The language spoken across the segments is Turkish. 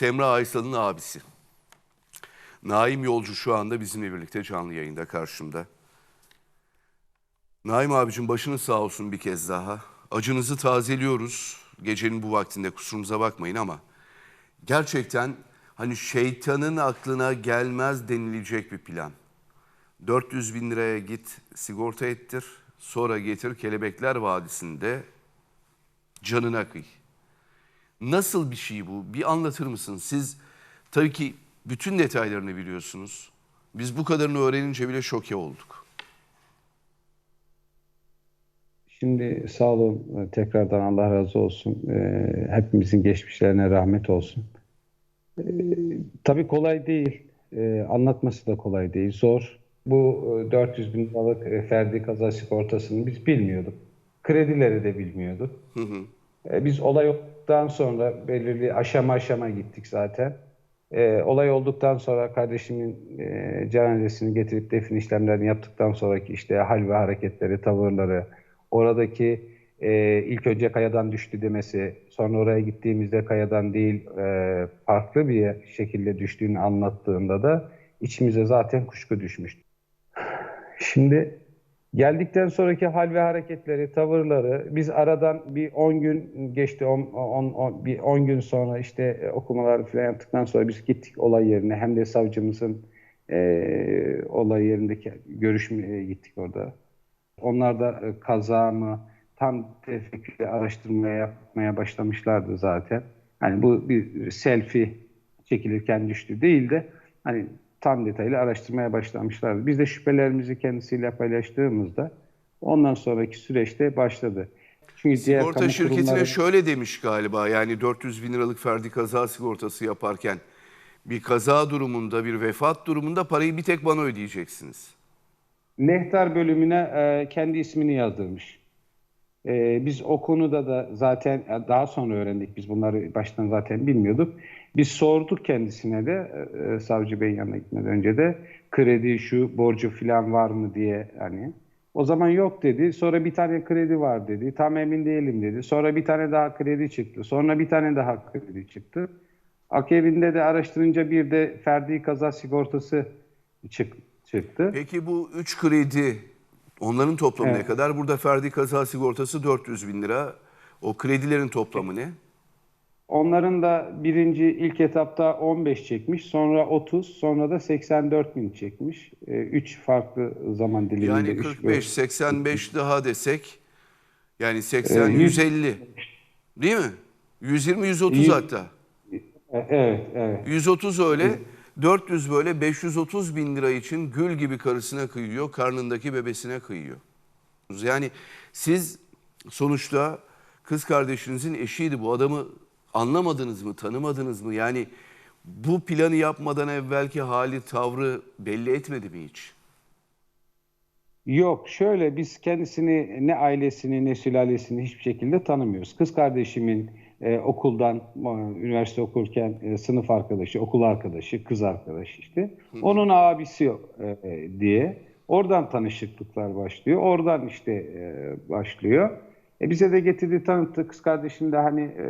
Semra Aysal'ın abisi. Naim Yolcu şu anda bizimle birlikte canlı yayında karşımda. Naim abicim başınız sağ olsun bir kez daha. Acınızı tazeliyoruz. Gecenin bu vaktinde kusurumuza bakmayın ama gerçekten hani şeytanın aklına gelmez denilecek bir plan. 400 bin liraya git sigorta ettir. Sonra getir Kelebekler Vadisi'nde canına kıy. Nasıl bir şey bu? Bir anlatır mısın? Siz tabii ki bütün detaylarını biliyorsunuz. Biz bu kadarını öğrenince bile şoke olduk. Şimdi sağ olun tekrardan Allah razı olsun. Ee, hepimizin geçmişlerine rahmet olsun. Ee, tabii kolay değil. Ee, anlatması da kolay değil. Zor. Bu e, 400 bin liralık e, ferdi kaza sigortasını biz bilmiyorduk. Kredileri de bilmiyorduk. Ee, biz olay olduktan sonra belirli aşama aşama gittik zaten. Ee, olay olduktan sonra kardeşimin e, cenazesini getirip defin işlemlerini yaptıktan sonraki işte hal ve hareketleri, tavırları, oradaki e, ilk önce kayadan düştü demesi, sonra oraya gittiğimizde kayadan değil e, farklı bir şekilde düştüğünü anlattığında da içimize zaten kuşku düşmüştü. Şimdi geldikten sonraki hal ve hareketleri, tavırları biz aradan bir 10 gün geçti, 10 bir 10 gün sonra işte e, okumalar falan yaptıktan sonra biz gittik olay yerine hem de savcımızın e, olay yerindeki görüşmeye gittik orada. Onlar da e, kaza mı tam tefekkürle araştırmaya yapmaya başlamışlardı zaten. Hani bu bir selfie çekilirken düştü değil de hani tam detaylı araştırmaya başlamışlardı. Biz de şüphelerimizi kendisiyle paylaştığımızda ondan sonraki süreçte başladı. Çünkü diğer Sigorta şirketine kurumları- şöyle demiş galiba yani 400 bin liralık ferdi kaza sigortası yaparken bir kaza durumunda bir vefat durumunda parayı bir tek bana ödeyeceksiniz. Nehtar bölümüne e, kendi ismini yazdırmış. E, biz o konuda da zaten e, daha sonra öğrendik. Biz bunları baştan zaten bilmiyorduk. Biz sorduk kendisine de e, e, savcı beyin yanına gitmeden önce de kredi şu borcu falan var mı diye hani. O zaman yok dedi. Sonra bir tane kredi var dedi. Tam emin değilim dedi. Sonra bir tane daha kredi çıktı. Sonra bir tane daha kredi çıktı. Akabinde de araştırınca bir de ferdi kaza sigortası çık, çıktı. Peki bu 3 kredi onların toplamı ne Evet. kadar? Burada ferdi kaza sigortası 400 bin lira. O kredilerin toplamı ne? Onların da birinci ilk etapta 15 çekmiş, sonra 30, sonra da 84 bin çekmiş. 3 farklı zaman diliminde. Yani üç 45, 85 daha desek yani 80, Ee, yüz- 150 değil mi? 120, 130 Yüz- hatta. E, Evet, evet. 130 öyle. 400 böyle 530 bin lira için gül gibi karısına kıyıyor, karnındaki bebesine kıyıyor. Yani siz sonuçta kız kardeşinizin eşiydi. Bu adamı anlamadınız mı, tanımadınız mı? Yani bu planı yapmadan evvelki hali, tavrı belli etmedi mi hiç? Yok, şöyle biz kendisini ne ailesini ne sülalesini hiçbir şekilde tanımıyoruz. Kız kardeşimin e, okuldan, e, üniversite okurken e, sınıf arkadaşı, okul arkadaşı, kız arkadaşı işte. Onun abisi yok e, e, diye. Oradan tanışıklıklar başlıyor. Oradan işte e, başlıyor. E, bize de getirdi tanıttı. Kız kardeşim de hani e,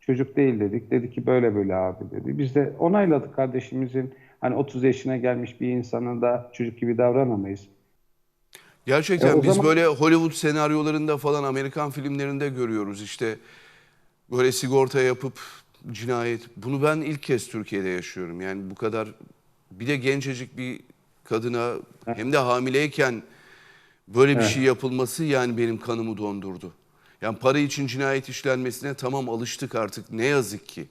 çocuk değil dedik. Dedi ki böyle böyle abi dedi. Biz de onayladık kardeşimizin hani 30 yaşına gelmiş bir insanın da çocuk gibi davranamayız. Gerçekten E, biz zaman- böyle Hollywood senaryolarında falan Amerikan filmlerinde görüyoruz işte böyle sigorta yapıp cinayet. Bunu ben ilk kez Türkiye'de yaşıyorum. Yani bu kadar bir de gencecik bir kadına hem de hamileyken böyle bir şey yapılması yani benim kanımı dondurdu. Yani para için cinayet işlenmesine tamam alıştık artık ne yazık ki.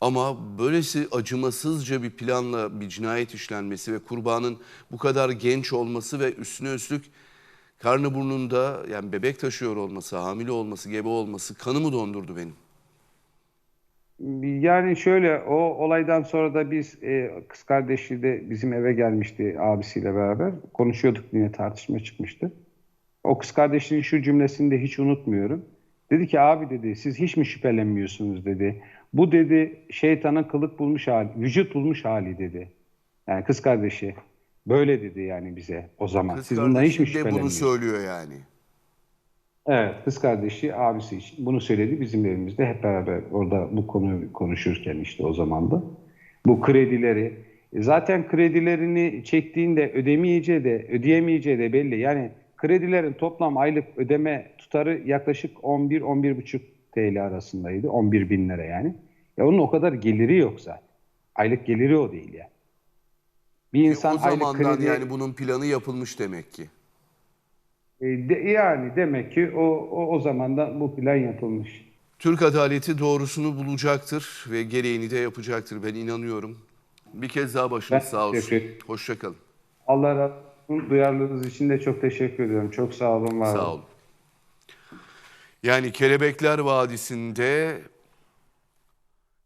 Ama böylesi acımasızca bir planla bir cinayet işlenmesi ve kurbanın bu kadar genç olması ve üstüne üstlük karnı burnunda yani bebek taşıyor olması, hamile olması, gebe olması kanımı dondurdu benim. Yani şöyle o olaydan sonra da biz e, kız kardeşi de bizim eve gelmişti abisiyle beraber. Konuşuyorduk yine tartışma çıkmıştı. O kız kardeşinin şu cümlesini de hiç unutmuyorum. Dedi ki abi dedi siz hiç mi şüphelenmiyorsunuz dedi. Bu dedi şeytanın kılık bulmuş hali, vücut bulmuş hali dedi. Yani kız kardeşi böyle dedi yani bize o zaman. Kız siz bundan hiç mi de bunu şüphelenmiyorsunuz? söylüyor yani. Evet, kız kardeşi abisi için bunu söyledi bizim evimizde hep beraber orada bu konuyu konuşurken işte o zaman da. Bu kredileri e, zaten kredilerini çektiğinde ödemeyeceği de ödeyemeyeceği de belli. Yani kredilerin toplam aylık ödeme tutarı yaklaşık 11-11,5 TL arasındaydı. 11 bin lira yani. Ya onun o kadar geliri yok zaten. Aylık geliri o değil yani. Bir insan o zamandan aylık kredi... yani bunun planı yapılmış demek ki. E, de- yani demek ki o, o, o zaman da bu plan yapılmış. Türk adaleti doğrusunu bulacaktır ve gereğini de yapacaktır. Ben inanıyorum. Bir kez daha başınız Ben sağ olsun. Hoşçakalın. Allah razı olsun. Duyarlılığınız için de çok teşekkür ediyorum. Çok sağ olun, var Sağ olun. Yani Kelebekler Vadisi'nde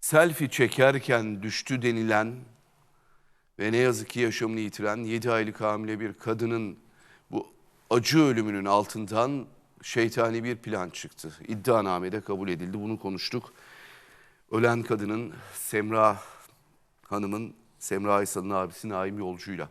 selfie çekerken düştü denilen ve ne yazık ki yaşamını yitiren 7 aylık hamile bir kadının acı ölümünün altından şeytani bir plan çıktı. İddianamede kabul edildi. Bunu konuştuk. Ölen kadının Semra Hanım'ın Semra Aysal'ın abisi Naim Yolcu'yla.